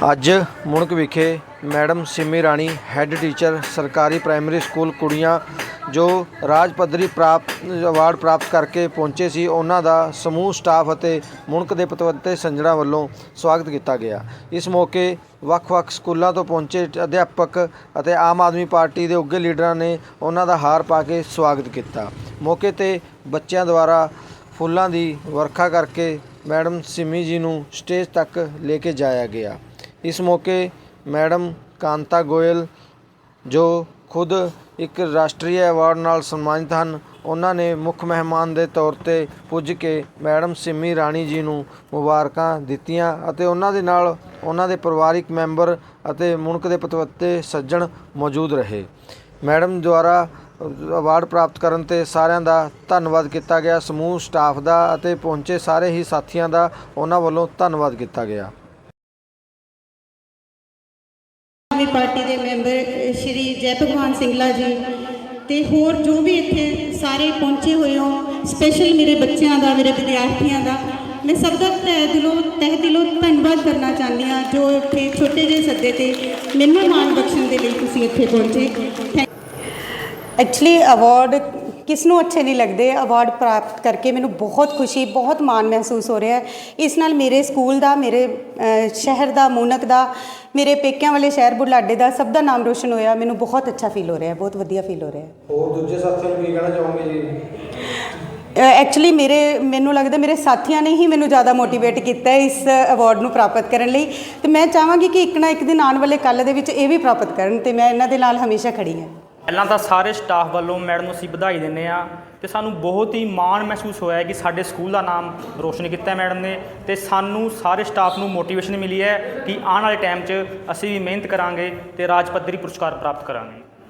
ਅੱਜ ਮੁਣਕ ਵਿਖੇ madam Simmi Rani head teacher ਸਰਕਾਰੀ ਪ੍ਰਾਇਮਰੀ ਸਕੂਲ ਕੁੜੀਆਂ ਜੋ ਰਾਜ ਪੱਧਰੀ ਪ੍ਰਾਪਤ ਅਵਾਰਡ ਪ੍ਰਾਪਤ ਕਰਕੇ ਪਹੁੰਚੇ ਸੀ, ਉਹਨਾਂ ਦਾ ਸਮੂਹ ਸਟਾਫ ਅਤੇ ਮੁਣਕ ਦੇ ਪਤਵੰਤੇ ਸੰਜਣਾ ਵੱਲੋਂ ਸਵਾਗਤ ਕੀਤਾ ਗਿਆ। ਇਸ ਮੌਕੇ ਵੱਖ-ਵੱਖ ਸਕੂਲਾਂ ਤੋਂ ਪਹੁੰਚੇ ਅਧਿਆਪਕ ਅਤੇ ਆਮ ਆਦਮੀ ਪਾਰਟੀ ਦੇ ਉੱਘੇ ਲੀਡਰਾਂ ਨੇ ਉਹਨਾਂ ਦਾ ਹਾਰ ਪਾ ਕੇ ਸਵਾਗਤ ਕੀਤਾ। ਮੌਕੇ ਤੇ ਬੱਚਿਆਂ ਦੁਆਰਾ ਫੁੱਲਾਂ ਦੀ ਵਰਖਾ ਕਰਕੇ ਮੈਡਮ ਸਿਮੀ ਜੀ ਨੂੰ ਸਟੇਜ ਤੱਕ ਲੈ ਕੇ ਜਾਇਆ ਗਿਆ। ਇਸ ਮੌਕੇ ਮੈਡਮ ਕਾਂਤਾ ਗੋਇਲ, ਜੋ ਖੁਦ ਇੱਕ ਰਾਸ਼ਟਰੀ ਅਵਾਰਡ ਨਾਲ ਸਨਮਾਨਿਤ ਹਨ, ਉਹਨਾਂ ਨੇ ਮੁੱਖ ਮਹਿਮਾਨ ਦੇ ਤੌਰ ਤੇ ਪੁੱਜ ਕੇ ਮੈਡਮ ਸਿੰਮੀ ਰਾਣੀ ਜੀ ਨੂੰ ਮੁਬਾਰਕਾਂ ਦਿੱਤੀਆਂ ਅਤੇ ਉਹਨਾਂ ਦੇ ਨਾਲ ਉਹਨਾਂ ਦੇ ਪਰਿਵਾਰਿਕ ਮੈਂਬਰ ਅਤੇ ਮੁਲਕ ਦੇ ਪਤਵੱਤੇ ਸੱਜਣ ਮੌਜੂਦ ਰਹੇ। ਮੈਡਮ ਦੁਆਰਾ ਅਵਾਰਡ ਪ੍ਰਾਪਤ ਕਰਨ ਤੇ ਸਾਰਿਆਂ ਦਾ ਧੰਨਵਾਦ ਕੀਤਾ ਗਿਆ, ਸਮੂਹ, ਸਟਾਫ ਦਾ ਅਤੇ ਪਹੁੰਚੇ ਸਾਰੇ ਹੀ ਸਾਥੀਆਂ ਦਾ ਉਹਨਾਂ ਵੱਲੋਂ ਧੰਨਵਾਦ ਕੀਤਾ ਗਿਆ। ਆਦਮੀ ਪਾਰਟੀ ਦੇ ਮੈਂਬਰ ਸ਼੍ਰੀ ਜੈ ਭਗਵਾਨ ਸਿੰਘਲਾ ਜੀ ਤੇ ਹੋਰ ਜੋ ਵੀ ਇੱਥੇ ਸਾਰੇ ਪਹੁੰਚੇ ਹੋਏ ਹੋ ਸਪੈਸ਼ਲ ਮੇਰੇ ਬੱਚਿਆਂ ਦਾ, ਮੇਰੇ ਵਿਦਿਆਰਥੀਆਂ ਦਾ, ਮੈਂ ਸਭ ਦਾ ਤਹਿ ਦਿਲੋਂ ਤਹਿ ਦਿਲੋਂ ਧੰਨਵਾਦ ਕਰਨਾ ਚਾਹੁੰਦੀ ਹਾਂ ਜੋ ਇੱਥੇ ਛੋਟੇ ਜਿਹੇ ਸੱਦੇ ਤੇ ਮੈਨੂੰ ਮਾਣ ਬਖਸ਼ਣ ਦੇ ਲਈ ਤੁਸੀਂ ਇੱਥੇ ਪਹੁੰਚੇ। ਥੈਂਕ ਐਕਚੁਅਲੀ ਅਵਾਰਡ ਕਿਸ ਨੂੰ ਅੱਛੇ ਨਹੀਂ ਲੱਗਦੇ ਅਵਾਰਡ ਪ੍ਰਾਪਤ ਕਰਕੇ ਮੈਨੂੰ ਬਹੁਤ ਖੁਸ਼ੀ ਬਹੁਤ ਮਾਣ ਮਹਿਸੂਸ ਹੋ ਰਿਹਾ ਹੈ। ਇਸ ਨਾਲ ਮੇਰੇ ਸਕੂਲ ਦਾ ਮੇਰੇ ਸ਼ਹਿਰ ਦਾ ਮੂਨਕ ਦਾ ਮੇਰੇ ਪੇਕਿਆਂ ਵਾਲੇ ਸ਼ਹਿਰ ਬੁਢਲਾਡੇ ਦਾ ਸਭ ਦਾ ਨਾਮ ਰੋਸ਼ਨ ਹੋਇਆ। ਮੈਨੂੰ ਬਹੁਤ ਅੱਛਾ ਫੀਲ ਹੋ ਰਿਹਾ ਹੈ ਬਹੁਤ ਵਧੀਆ ਫੀਲ ਹੋ ਰਿਹਾ ਹੈ। ਹੋਰ ਦੂਜੇ ਸਾਥੀਆਂ ਨੂੰ ਕੀ ਕਹਿਣਾ ਚਾਹੋਗੇ ਜੀ? ਐਕਚੁਅਲੀ ਮੇਰੇ ਮੈਨੂੰ ਲੱਗਦਾ ਮੇਰੇ ਸਾਥੀਆਂ ਨੇ ਹੀ ਮੈਨੂੰ ਜ਼ਿਆਦਾ ਮੋਟੀਵੇਟ ਕੀਤਾ ਹੈ ਇਸ ਅਵਾਰਡ ਨੂੰ ਪ੍ਰਾਪਤ ਕਰਨ ਲਈ। ਤੇ ਮੈਂ ਚਾਹਾਂਗੀ ਕਿ ਇੱਕ ਨਾ ਇੱਕ ਦਿਨ ਆਉਣ ਵਾਲੇ ਕੱਲ੍ਹ ਦੇ ਵਿੱਚ ਇਹ ਵੀ ਪ੍ਰਾਪਤ ਕਰਨ ਤੇ ਮੈਂ ਇਹਨਾਂ ਦੇ ਨਾਲ ਹਮੇਸ਼ਾ ਖੜੀ ਹਾਂ। ਪਹਿਲਾਂ ਤਾਂ ਸਾਰੇ ਸਟਾਫ ਵੱਲੋਂ ਮੈਡਮ ਨੂੰ ਅਸੀਂ ਵਧਾਈ ਦਿੰਦੇ ਆ ਤੇ ਸਾਨੂੰ ਬਹੁਤ ਹੀ ਮਾਣ ਮਹਿਸੂਸ ਹੋਇਆ ਕਿ ਸਾਡੇ ਸਕੂਲ ਦਾ ਨਾਮ ਰੋਸ਼ਨ ਕੀਤਾ ਮੈਡਮ ਨੇ ਤੇ ਸਾਨੂੰ ਸਾਰੇ ਸਟਾਫ ਨੂੰ ਮੋਟੀਵੇਸ਼ਨ ਮਿਲੀ ਹੈ ਕਿ ਆਉਣ ਵਾਲੇ ਟਾਈਮ 'ਚ ਅਸੀਂ ਵੀ ਮਿਹਨਤ ਕਰਾਂਗੇ ਤੇ ਰਾਜ ਪੱਧਰੀ ਪੁਰਸਕਾਰ ਪ੍ਰਾਪਤ ਕਰਾਂਗੇ।